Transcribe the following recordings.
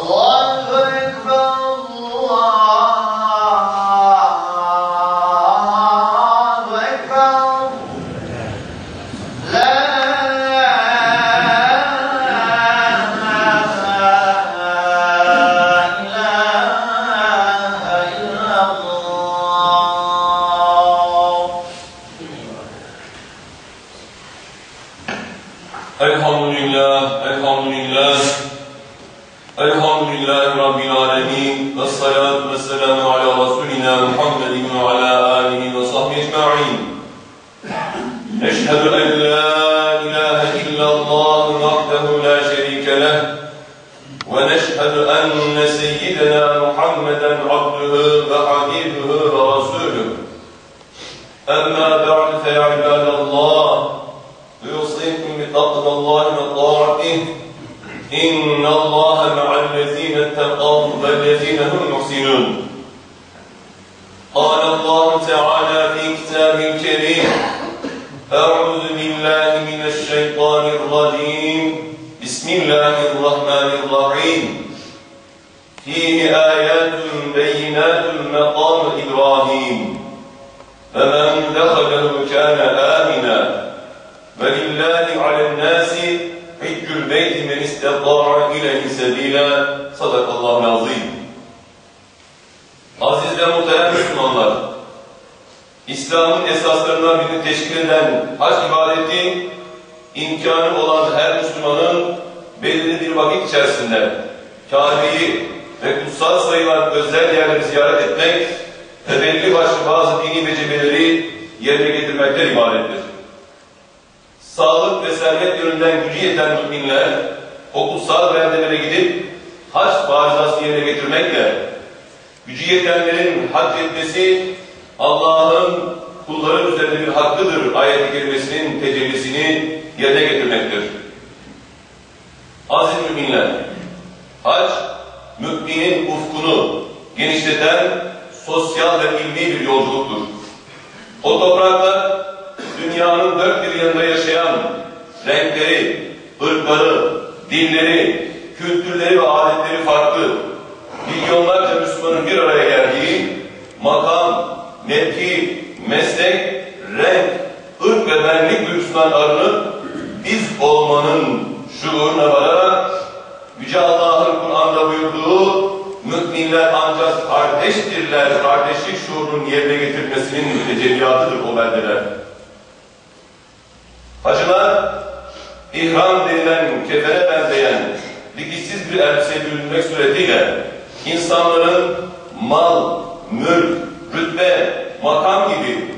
along الذين اتقوا والذين هم محسنون. قال الله تعالى في كتابه الكريم أعوذ بالله من الشيطان الرجيم. بسم الله الرحمن الرحيم. فيه آيات بينات مقام إبراهيم eden hac ibadeti, imkanı olan her Müslümanın belirli bir vakit içerisinde Kabe'yi ve kutsal sayılan özel yerleri ziyaret etmek ve belli başlı bazı dini becerileri yerine getirmekten ibarettir. Sağlık ve servet yönünden gücü yeten müminler, o kutsal beldelere gidip hac farizasını yerine getirmekle, gücü yetenlerin hac etmesi, Allah'ın kulların üzerinde bir hakkıdır ayet-i kerimesinin tecellisini yerine getirmektir. Aziz müminler, hac, müminin ufkunu genişleten sosyal ve ilmi bir yolculuktur. O topraklar dünyanın dört bir yanında yaşayan renkleri, ırkları, dilleri, kültürleri ve adetleri farklı milyonlarca Müslümanın bir araya geldiği makam, mevki, meslek, renk, ırk ve benlik duygusundan arınıp biz olmanın şuuruna vararak Yüce Allah'ın Kur'an'da buyurduğu müminler ancak kardeştirler, kardeşlik şuurunun yerine getirmesinin tecelliyatıdır o beldeler. Hacılar, ihram denilen kefene benzeyen dikişsiz bir elbise bürünmek suretiyle insanların mal, mülk, rütbe, makam gibi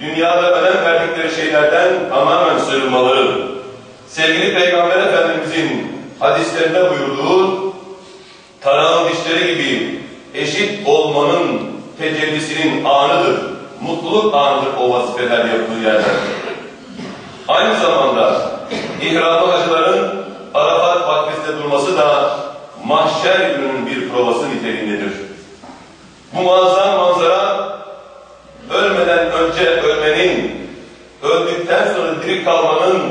dünyada önem verdikleri şeylerden tamamen sığınmaları, sevgili Peygamber Efendimizin hadislerinde buyurduğu tarağın dişleri gibi eşit olmanın tecellisinin anıdır, mutluluk anıdır o vazifeler yaptığı yerler. Aynı zamanda ihramlı hacıların Arafat vakfesinde durması da mahşer gününün bir provası niteliğindedir. Bu muazzam manzara ölmeden önce ölmenin, öldükten sonra diri kalmanın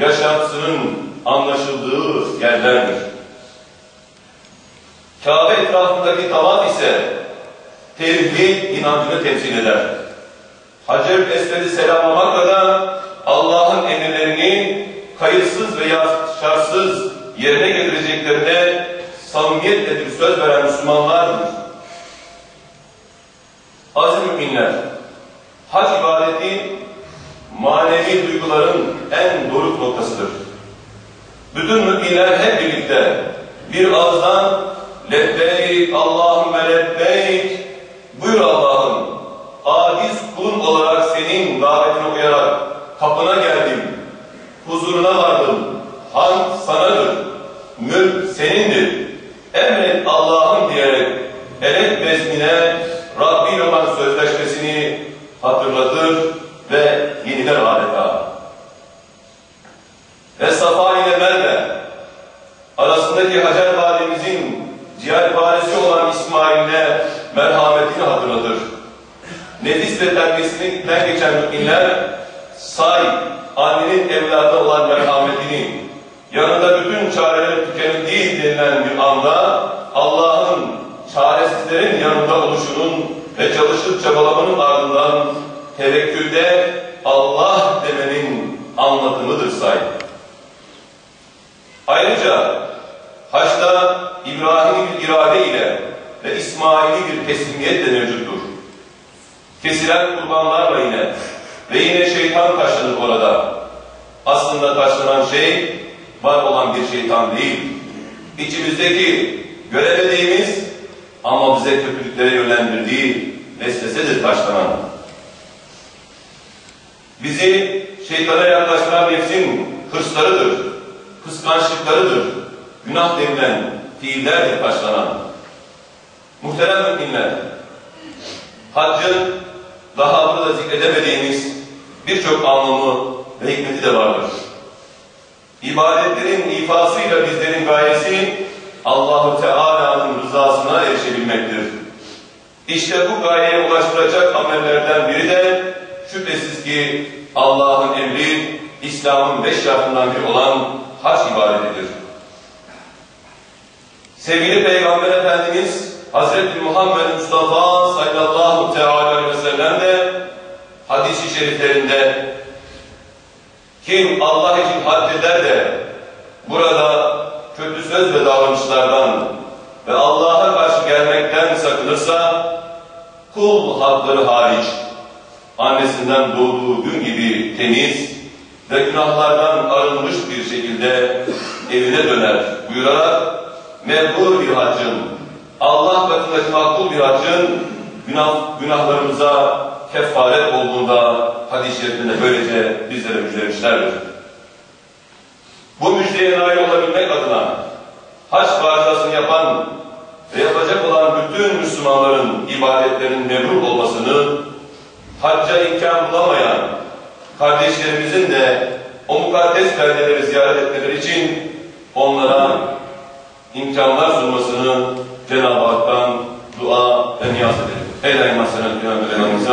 yaşantısının anlaşıldığı yerlerdir. Kabe etrafındaki tavaf ise tevhid inancını temsil eder. Hacer-ül Esved'i selamlamakla da Allah'ın emirlerini kayıtsız veya şartsız yerine getireceklerine samimiyetle bir söz veren Müslümanlardır. Aziz müminler, hac ibadeti manevi duyguların en doruk noktasıdır. Bütün müminler hep birlikte bir ağızdan lebbeyk Allahümme lebbeyk buyur Allah'ım aciz kulun olarak senin davetine uyarak kapına geldim, huzuruna vardım, hamd sanadır, mülk senindir, emret Allah'ım diyerek elek sözleşmesini hatırlatır ve yeniler adeta. Ve Safa ile Merve arasındaki Hacer validemizin ciğer valisi olan İsmail'le merhametini hatırlatır. Nefis ve terbiyesinden geçen müminler say annenin evladı olan merhametini yanında bütün çareler tükenip denilen bir anda Allah'ın çaresizlerin yanında oluşunun ve çalışıp çabalamanın ardından tevekkülde Allah demenin anlatımıdır say. Ayrıca haçta İbrahim'i bir irade ile ve İsmail'i bir teslimiyet de mevcuttur. Kesilen kurbanlarla yine ve yine şeytan taşlanır orada. Aslında taşlanan şey var olan bir şeytan değil. İçimizdeki göremediğimiz ama bize kötülüklere yönlendirdiği vesvesedir taşlanan. Bizi şeytana yaklaştıran nefsin hırslarıdır, kıskançlıklarıdır, günah denilen fiillerdir taşlanan. Muhterem müminler, haccın daha burada zikredemediğimiz birçok anlamı ve hikmeti de vardır. İbadetlerin ifasıyla bizlerin gayesi Allahu Teala'nın rızasına erişebilmektir. İşte bu gayeye ulaştıracak amellerden biri de şüphesiz ki Allah'ın emri, İslam'ın beş şartından biri olan hac ibadetidir. Sevgili Peygamber Efendimiz Hazreti Muhammed Mustafa sallallahu teala aleyhi ve sellem de hadis-i şeriflerinde kim Allah için haddeder de burada kötü söz ve davranışlardan ve Allah'a karşı gelmekten sakınırsa kul hakları hariç annesinden doğduğu gün gibi temiz ve günahlardan arınmış bir şekilde evine döner buyurarak mebrur bir haccın, Allah katındaki makbul bir haccın günah, günahlarımıza kefaret olduğunda hadis-i böylece bizlere müjdelemişlerdir. Bu müjdeye nail olabilmek adına hac farzasını yapan ve yapacak olan bütün Müslümanların ibadetlerinin mebrur olmasını hacca imkan bulamayan kardeşlerimizin de o mukaddes beldeleri ziyaret etmeleri için onlara imkanlar sunmasını Cenab-ı Hak'tan dua ve niyaz edelim. Ey daima selam peygamberimize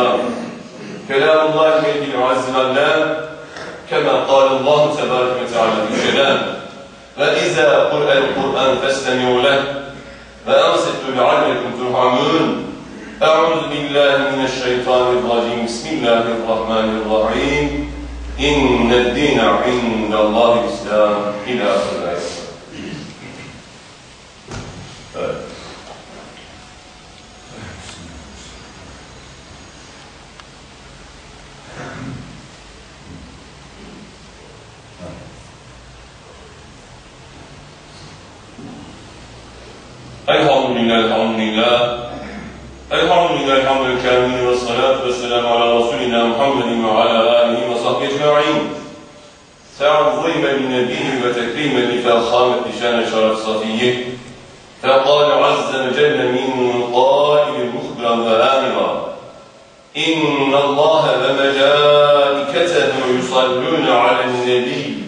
Kelamullah mevkil azzimallâh كما قال الله تبارك وتعالى في كلام وإذا قرأ القرآن فاستمعوا له وأنصتوا لعلكم ترحمون أعوذ بالله من الشيطان الرجيم. بسم الله الرحمن الرحيم. إن الدين عند الله الإسلام. إلى آخر الآية. الحمد لله الحمد لله. الحمد لله الحمد الكامل والصلاة والسلام على رسولنا محمد وعلى آله وصحبه أجمعين. تعظيما لنبيه وتكريما لفخامة شان شرف صفيه. فقال عز وجل من قائل مخبرا وآمرا إن الله وملائكته يصلون على النبي.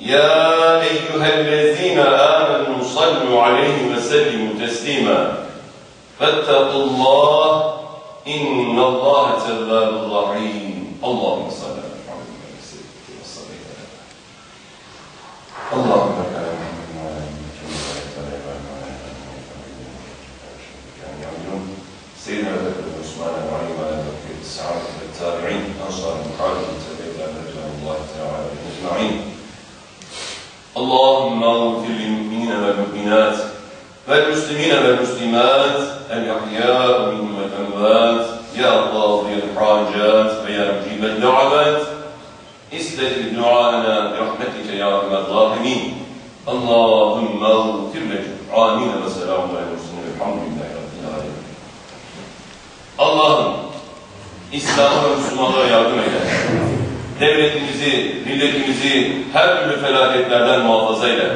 يا أيها الذين آمنوا صلوا عليه وسلموا تسليما. فاتقوا الله إن الله تواب رحيم. اللهم صل على محمد وعلى آله وصحبه اللهم بارك على محمد وعلى آله وصحبه سيدنا أبي بكر وعثمان وعلي وعلى بكر السعادة والتابعين أنصار المحاربين تبعوا رضوان الله تعالى أجمعين. اللهم اغفر للمؤمنين والمؤمنات والمسلمين والمسلمات الأحياء منهم والأموات يا قاضي الحاجات ويا مجيب الدعوات استجب دعاءنا برحمتك يا أرحم الراحمين اللهم اغفر لجمعاننا وسلام على المسلمين الحمد لله رب العالمين Allah'ım İslam'a ve Müslümanlara yardım eyle. devletimizi, milletimizi her türlü felaketlerden muhafaza eyle.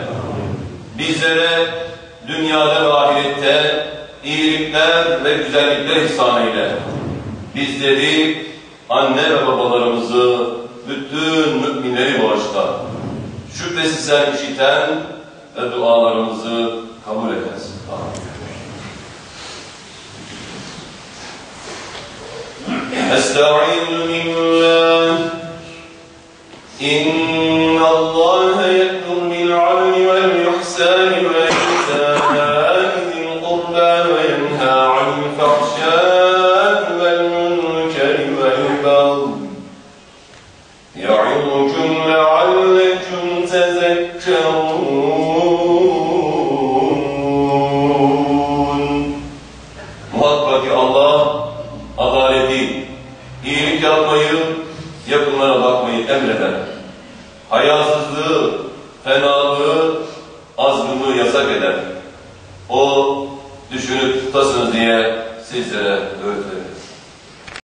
Bizlere dünyada ve ahirette iyilikler ve güzellikler ihsan eyle. Bizleri, anne ve babalarımızı, bütün müminleri bağışla. Şüphesiz sen işiten ve dualarımızı kabul edersin. Amin. أستعيذ بالله إن الله يأمر